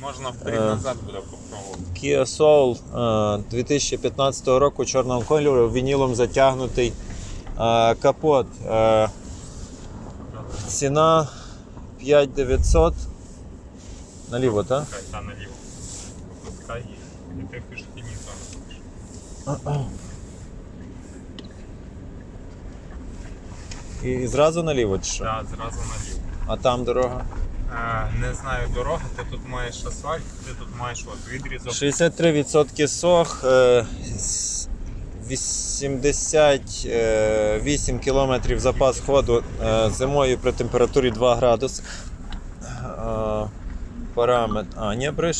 Можна вперед Е. назад буде попробувати. Kia Soul е, 2015 року чорного кольору, вінілом затягнутий е, капот. Е, Ціна 5900. Наліво, так? Пускай та наліво. Пускай є. І ти пишеш і І, і зразу наліво чи що? Так, зразу наліво. А там дорога? Е, не знаю дороги, ти тут маєш асфальт, ти тут маєш от відрізок. 63% сох, е, 88 км запас ходу е, зимою при температурі 2 градуси. Е, Параметр. А, ні, бриш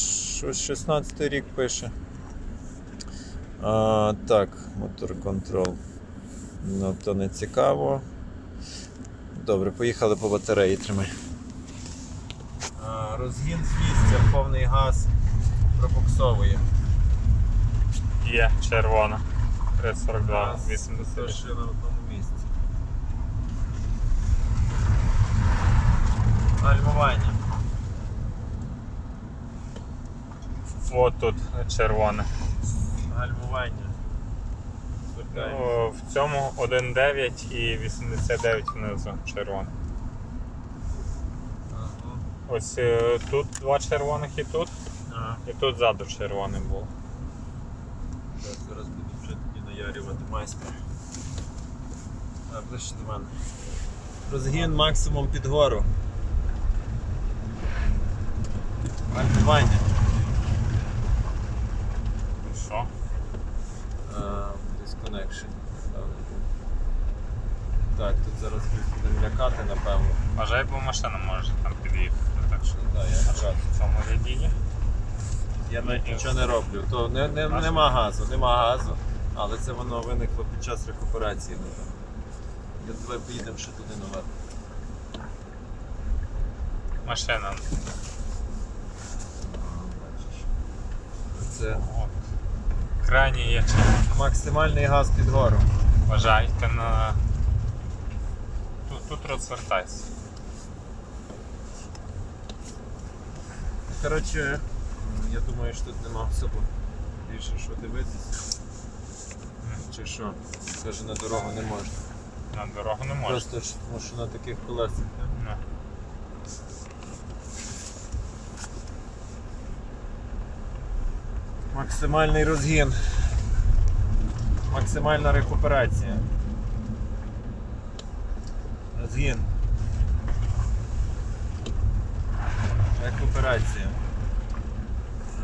16 рік пише. А, так, мотор контрол. Ну, то не цікаво. Добре, поїхали по батареї, тримай. Розгін з місця, повний газ пробуксовує. Є червона. 342, 80. ще на одному місці. Гальмування. От тут червоне. Гальмування. Ну, в цьому 1,9 і 89 внизу червоне. Ось е, тут два червоних і тут, Ага. і тут ззаду червоний було. Так, Зараз буду вже тоді наярювати майстер. А, ближче до мене. Розгін максимум під гору. Гальмування. Що? А, Disconnection. Так, тут зараз хтось буде лякати, напевно. Бажай, бо машина може там під'їхати. Так що Так, я якраз. в цьому ряді. Я навіть нічого не роблю. То не, не, нема газу, нема газу. Але це воно виникло під час рекуперації. Я давай поїдемо ще туди наверх. Машина. Це Крайній є максимальний газ під гору. Бажайте на. Тут, розвертайся. Коротше, я думаю, що тут нема особо більше що дивитися. Чи що? Каже, на дорогу не можна. На дорогу не можна. Просто ж, тому що на таких колесах. да? Ну. Максимальний розгін. Максимальна рекуперація. Рекуперація.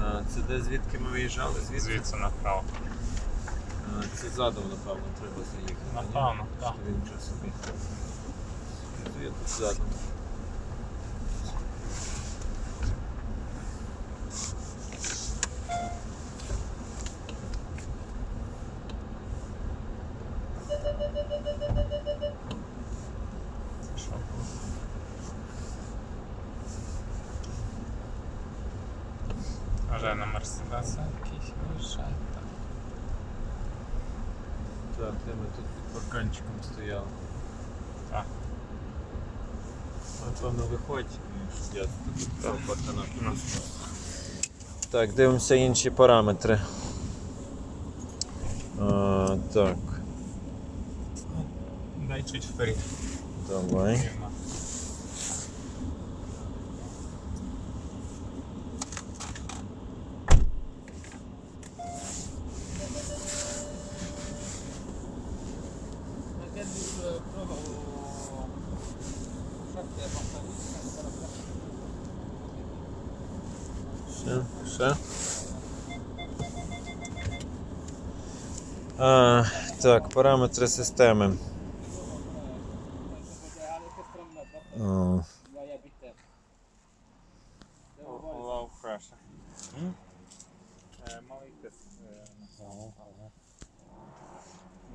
А, Це де звідки ми виїжджали? Звідки? Звідси направо. Це задом, напевно, треба заїхати. Напевно, так. Він вже собі. Я тут задом. Це що? Бажай на Мерседеса якийсь виїжджає. Так. Де ми тут під парканчиком стояли. Так. Напевно, виходь, щоб я тут Так. паркана Ну. Так, дивимося інші параметри. А, так, Дай чуть вперед. давай. Все. А, так, параметри системи. О. Е, е,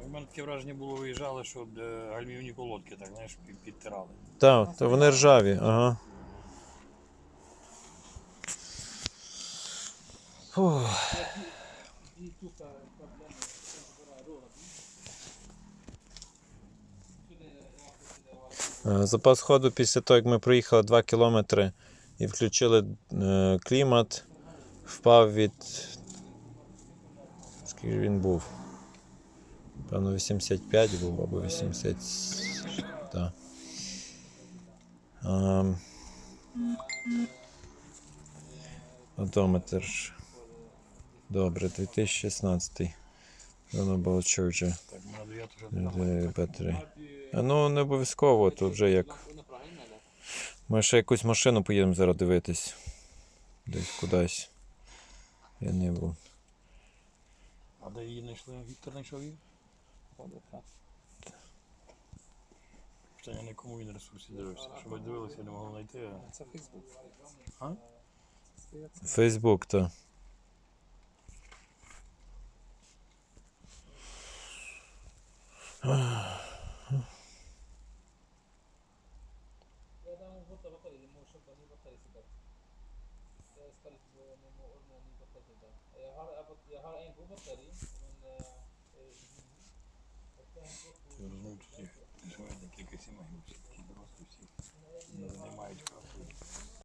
У мене таке враження було, виїжджали, що е, гальмівні колодки так, знаєш, підтирали. так, то вони ржаві, ага. Е, Запас ходу після того, як ми проїхали 2 кілометри і включили е, клімат, впав від. Скільки він був? Певно, 85 був або 80. Так. Ем, Одометр. Добре, 2016. Воно було Georgia. Так, на 9 вже Е, А ну не обов'язково, то вже як. Ми ще якусь машину поїдемо зараз дивитись. Десь кудись. Я не був. А де її знайшли? Віктор знайшов її? Питання на якому він ресурсі дивився. Щоб ми дивилися, я не могли знайти. а- Це Фейсбук. А? Фейсбук, то. Я розумію, що всіх, що я декілька сімей, всіх такі дорослі, всі не мають права.